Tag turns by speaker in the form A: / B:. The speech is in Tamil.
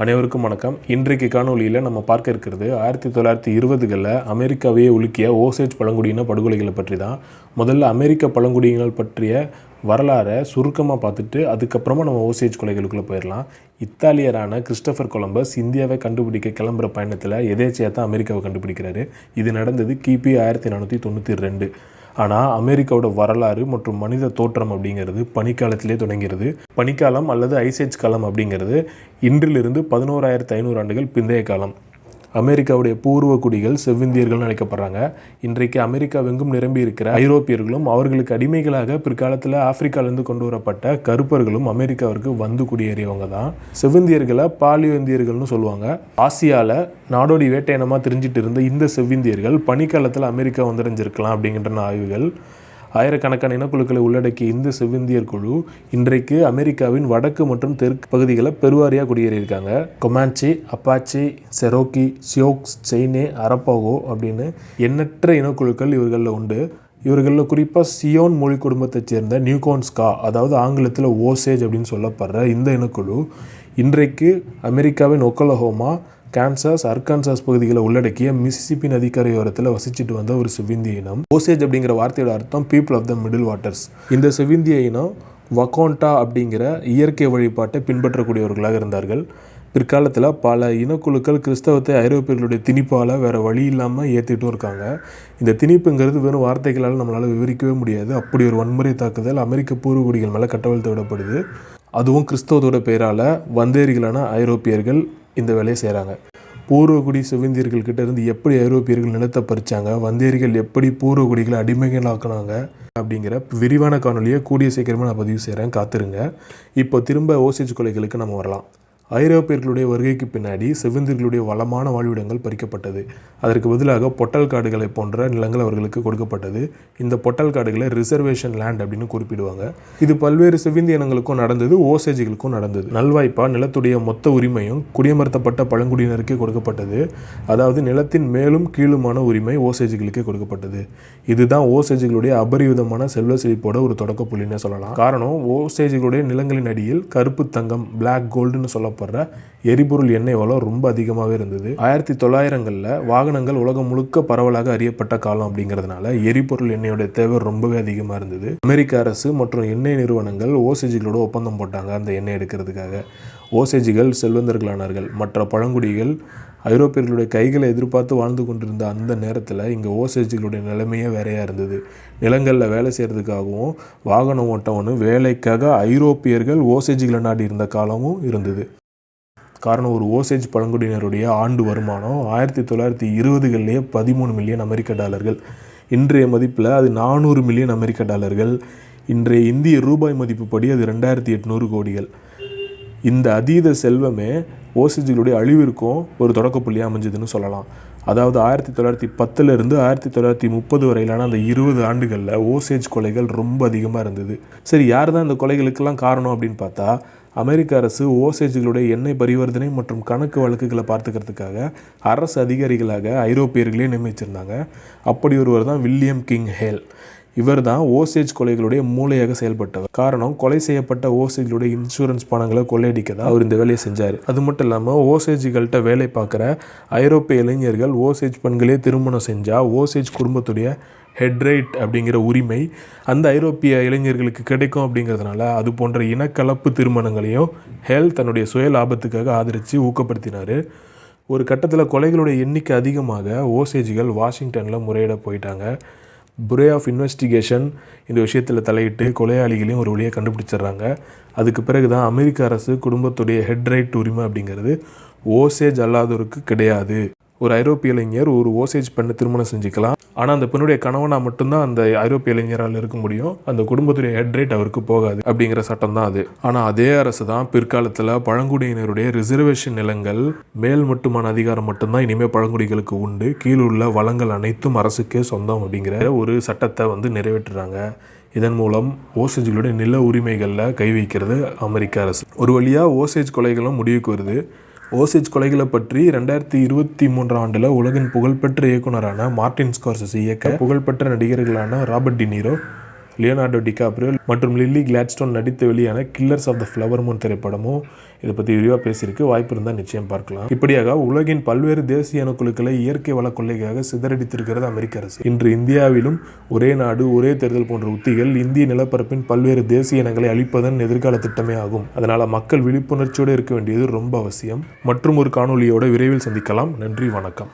A: அனைவருக்கும் வணக்கம். இன்றைக்கு காணொலியில் நம்ம பார்க்க இருக்கிறது ஆயிரத்தி தொள்ளாயிரத்தி இருபதுகளில் அமெரிக்காவையே உலுக்கிய ஓசேஜ் பழங்குடியின படுகொலைகளை பற்றி தான் முதல்ல அமெரிக்க பழங்குடியினர் பற்றிய வரலாறை சுருக்கமாக பார்த்துட்டு அதுக்கப்புறமா நம்ம ஓசேஜ் கொலைகளுக்குள்ளே போயிடலாம் இத்தாலியரான கிறிஸ்டபர் கொலம்பஸ் இந்தியாவை கண்டுபிடிக்க கிளம்புற பயணத்தில் எதேச்சியாக தான் அமெரிக்காவை கண்டுபிடிக்கிறாரு. இது நடந்தது கிபி ஆயிரத்தி நானூற்றி தொண்ணூற்றி ரெண்டு. ஆனால் அமெரிக்காவோட வரலாறு மற்றும் மனித தோற்றம் அப்படிங்கிறது பனிக்காலத்திலே தொடங்கிறது. பனிக்காலம் அல்லது ஐசேஜ் காலம் அப்படிங்கிறது இன்றிலிருந்து பதினோராயிரத்து ஐநூறு ஆண்டுகள் பிந்தைய காலம். அமெரிக்காவுடைய பூர்வ குடிகள் செவ்விந்தியர்கள் அழைக்கப்படுறாங்க. இன்றைக்கு அமெரிக்காவெங்கும் நிரம்பி இருக்கிற ஐரோப்பியர்களும் அவர்களுக்கு அடிமைகளாக பிற்காலத்தில் ஆப்பிரிக்காவிலிருந்து கொண்டு வரப்பட்ட கருப்பர்களும் அமெரிக்காவிற்கு வந்து குடியேறியவங்க தான். செவ்விந்தியர்களை பாலியோ இந்தியர்கள்னு சொல்லுவாங்க. ஆசியாவில் நாடோடி வேட்டையினமாக தெரிஞ்சிட்டு இருந்த இந்த செவ்விந்தியர்கள் பனிக்காலத்தில் அமெரிக்கா வந்துடைஞ்சிருக்கலாம் அப்படிங்கிற ஆய்வுகள். ஆயிரக்கணக்கான இனக்குழுக்களை உள்ளடக்கிய இந்த செவ்விந்தியர் குழு இன்றைக்கு அமெரிக்காவின் வடக்கு மற்றும் தெற்கு பகுதிகளை பெருவாரியாக குடியேறியிருக்காங்க. Comanche Apache Cherokee Sioux Cheyenne Arapaho அப்படின்னு எண்ணற்ற இனக்குழுக்கள் இவர்களில் உண்டு. இவர்களில் குறிப்பாக சியோன் மொழி குடும்பத்தைச் சேர்ந்த நியூகான்ஸ்கா அதாவது ஆங்கிலத்தில் ஓசேஜ் அப்படின்னு சொல்லப்படுற இந்த இனக்குழு இன்றைக்கு அமெரிக்காவின் ஒக்கலஹோமா கான்சாஸ் அர்கான்சாஸ் பகுதிகளை உள்ளடக்கிய மிசிசிபி நதிக்கரையோரத்தில் வசிச்சுட்டு வந்த ஒரு செவ்விந்திய இனம். ஓசேஜ் அப்படிங்கிற வார்த்தையோட அர்த்தம் people of the middle waters இந்த செவ்விந்திய இனம் வக்கோண்டா அப்படிங்கிற இயற்கை வழிபாட்டை பின்பற்றக்கூடியவர்களாக இருந்தார்கள். பிற்காலத்தில் பல இனக்குழுக்கள் கிறிஸ்தவத்தை ஐரோப்பியர்களுடைய திணிப்பால் வேறு வழி இல்லாமல் ஏற்றிட்டும் இருக்காங்க. இந்த திணிப்புங்கிறது வெறும் வார்த்தைகளால் நம்மளால் விவரிக்கவே முடியாது. அப்படி ஒரு வன்முறை தாக்குதல் அமெரிக்க பூர்வகுடிகள் மேலே கட்டவழ்த்து விடப்படுது. அதுவும் கிறிஸ்தவத்தோட பெயரால் வந்தேரிகளான ஐரோப்பியர்கள் இந்த வேலையை செய்கிறாங்க பூர்வகுடி செவிந்தியர்கள் கிட்டேருந்து எப்படி ஐரோப்பியர்கள் நிலத்தை பறிச்சாங்க வந்தியர்கள் எப்படி பூர்வகுடிகளை அடிமைகளாக்குனாங்க அப்படிங்கிற விரிவான காணொலியை கூடிய சீக்கிரமாக நான் பதிவு செய்கிறேன் காத்திருங்க. இப்போ திரும்ப ஓசேஜ் கொலைகளுக்கு நம்ம வரலாம். ஐரோப்பியர்களுடைய வருகைக்கு பின்னாடி செவிந்தியர்களுடைய வளமான வாழ்விடங்கள் பறிக்கப்பட்டது. அதற்கு பதிலாக பொட்டல் காடுகளை போன்ற நிலங்கள் அவர்களுக்கு கொடுக்கப்பட்டது. இந்த பொட்டல் காடுகளை ரிசர்வேஷன் லேண்ட் அப்படின்னு குறிப்பிடுவாங்க. இது பல்வேறு செவிந்திய இனங்களுக்கும் நடந்தது ஓசேஜிகளுக்கும் நடந்தது. நல்வாய்ப்பாக நிலத்துடைய மொத்த உரிமையும் குடியமர்த்தப்பட்ட பழங்குடியினருக்கே கொடுக்கப்பட்டது. அதாவது நிலத்தின் மேலும் கீழுமான உரிமை ஓசேஜிகளுக்கே கொடுக்கப்பட்டது. இதுதான் ஓசேஜிகளுடைய அபரிவிதமான செல்வ செழிப்போட ஒரு தொடக்க புள்ளினே சொல்லலாம். காரணம் ஓசேஜிகளுடைய நிலங்களின் அடியில் கருப்பு தங்கம் பிளாக் கோல்டுன்னு தேவைப்படுற எரிபொருள் எண்ணெய் வளம் ரொம்ப அதிகமாகவே இருந்தது. ஆயிரத்தி தொள்ளாயிரங்களில் வாகனங்கள் உலகம் முழுக்க பரவலாக அறியப்பட்ட காலம் அப்படிங்கிறதுனால எரிபொருள் எண்ணெயோட தேவை ரொம்பவே அதிகமாக இருந்தது. அமெரிக்க அரசு மற்றும் எண்ணெய் நிறுவனங்கள் ஓசேஜிகளோட ஒப்பந்தம் போட்டாங்க அந்த எண்ணெய் எடுக்கிறதுக்காக. ஓசேஜிகள் செல்வந்தர்களானார்கள். மற்ற பழங்குடிகள் ஐரோப்பியர்களுடைய கைகளை எதிர்பார்த்து வாழ்ந்து கொண்டிருந்த அந்த நேரத்தில் இங்கே ஓசேஜிகளுடைய நிலைமையே வேறையாக இருந்தது. நிலங்களில் வேலை செய்கிறதுக்காகவும் வாகனம் ஓட்டவனு வேலைக்காக ஐரோப்பியர்கள் ஓசேஜிகளை நாடி இருந்த காலமும் இருந்தது. காரணம் ஒரு ஓசேஜ் பழங்குடியினருடைய ஆண்டு வருமானம் ஆயிரத்தி தொள்ளாயிரத்தி இருபதுகளிலேயே பதிமூணு மில்லியன் அமெரிக்க டாலர்கள். இன்றைய மதிப்பில் அது நானூறு மில்லியன் அமெரிக்க டாலர்கள். இன்றைய இந்திய ரூபாய் மதிப்புப்படி அது ரெண்டாயிரத்தி எட்நூறு கோடிகள். இந்த அதீத செல்வமே ஓசேஜுகளுடைய அழிவிற்கும் ஒரு தொடக்கப்புள்ளியாக அமைஞ்சதுன்னு சொல்லலாம். அதாவது ஆயிரத்தி தொள்ளாயிரத்தி பத்துலேருந்து ஆயிரத்தி தொள்ளாயிரத்தி முப்பது வரையிலான அந்த இருபது ஆண்டுகளில் ஓசேஜ் கொலைகள் ரொம்ப அதிகமாக இருந்தது. சரி யார் தான் இந்த கொலைகளுக்கெல்லாம் காரணம் அப்படின்னு பார்த்தா அமெரிக்க அரசு ஓசேஜ்களுடைய எண்ணெய் பரிவர்த்தனை மற்றும் கணக்கு வழக்குகளை பார்த்துக்கிறதுக்காக அரசு அதிகாரிகளாக ஐரோப்பியர்களே நியமிச்சிருந்தாங்க. அப்படி ஒருவர் தான் வில்லியம் கிங் ஹேல். இவர் தான் ஓசேஜ் கொலைகளுடைய மூளையாக செயல்பட்டவர். காரணம் கொலை செய்யப்பட்ட ஓசேஜ்களுடைய இன்சூரன்ஸ் பணங்களை கொள்ளையடிக்க தான் அவர் இந்த வேலையை செஞ்சார். அது மட்டும் இல்லாமல் ஓசேஜ்கள்கிட்ட வேலை பார்க்குற ஐரோப்பிய இளைஞர்கள் ஓசேஜ் பெண்களே திருமணம் செஞ்சால் ஓசேஜ் குடும்பத்துடைய ஹெட்ரைட் அப்படிங்கிற உரிமை அந்த ஐரோப்பிய இளைஞர்களுக்கு கிடைக்கும் அப்படிங்கிறதுனால அது போன்ற இனக்கலப்பு திருமணங்களையும் ஹெல் தன்னுடைய சுய லாபத்துக்காக ஆதரித்து ஊக்கப்படுத்தினார். ஒரு கட்டத்தில் கொலைகளுடைய எண்ணிக்கை அதிகமாக ஓசேஜிகள் வாஷிங்டனில் முறையிட போயிட்டாங்க. புரே ஆஃப் இன்வெஸ்டிகேஷன் இந்த விஷயத்தில் தலையிட்டு கொலையாளிகளையும் ஒரு வழியாக கண்டுபிடிச்சிடுறாங்க. அதுக்கு பிறகு தான் அமெரிக்க அரசு குடும்பத்துடைய ஹெட் ரைட் உரிமை அப்படிங்கிறது ஓசேஜ் அல்லாதோருக்கு கிடையாது. ஒரு ஐரோப்பிய இளைஞர் ஒரு ஓசேஜ் பெண்ணை திருமணம் செஞ்சுக்கலாம். ஆனால் அந்த பெண்ணுடைய கணவனாக மட்டும்தான் அந்த ஐரோப்பிய இளைஞரால் இருக்க முடியும். அந்த குடும்பத்துடைய ஹெட் ரேட் அவருக்கு போகாது அப்படிங்கிற சட்டம் தான் அது. ஆனால் அதே அரசு தான் பிற்காலத்தில் பழங்குடியினருடைய ரிசர்வேஷன் நிலங்கள் மேல் மட்டுமான அதிகாரம் மட்டும்தான் இனிமேல் பழங்குடிகளுக்கு உண்டு. கீழுள்ள வளங்கள் அனைத்தும் அரசுக்கே சொந்தம் அப்படிங்கிற ஒரு சட்டத்தை வந்து நிறைவேற்றுறாங்க. இதன் மூலம் ஓசேஜ்களுடைய நில உரிமைகளில் கை வைக்கிறது அமெரிக்க அரசு. ஒரு வழியாக ஓசேஜ் கொலைகளும் முடிவுக்கு வருது. ஓசேஜ் கொலைகளை பற்றி ரெண்டாயிரத்தி இருபத்தி மூன்றாம் ஆண்டில் உலகின் புகழ்பெற்ற இயக்குனரான மார்டின் ஸ்கார்சஸ் இயக்க புகழ்பெற்ற நடிகர்களான Robert De Niro Leonardo DiCaprio மற்றும் லில்லி கிளாட்ஸ்டோன் நடித்து வெளியான Killers of the Flower Moon திரைப்படமும் இதை பற்றி விரிவாக பேசியிருக்கு. வாய்ப்பு இருந்தால் நிச்சயம் பார்க்கலாம். இப்படியாக உலகின் பல்வேறு தேசிய அணுக்குழுக்களை இயற்கை வள கொள்ளைக்காக சிதறடித்திருக்கிறது அமெரிக்க அரசு. இன்று இந்தியாவிலும் ஒரே நாடு ஒரே தேர்தல் போன்ற உத்திகள் இந்திய நிலப்பரப்பின் பல்வேறு தேசிய இனங்களை அழிப்பதன் எதிர்கால திட்டமே ஆகும். அதனால் மக்கள் விழிப்புணர்ச்சியோடு இருக்க வேண்டியது ரொம்ப அவசியம். மற்றும் ஒரு காணொலியோடு விரைவில் சந்திக்கலாம். நன்றி வணக்கம்.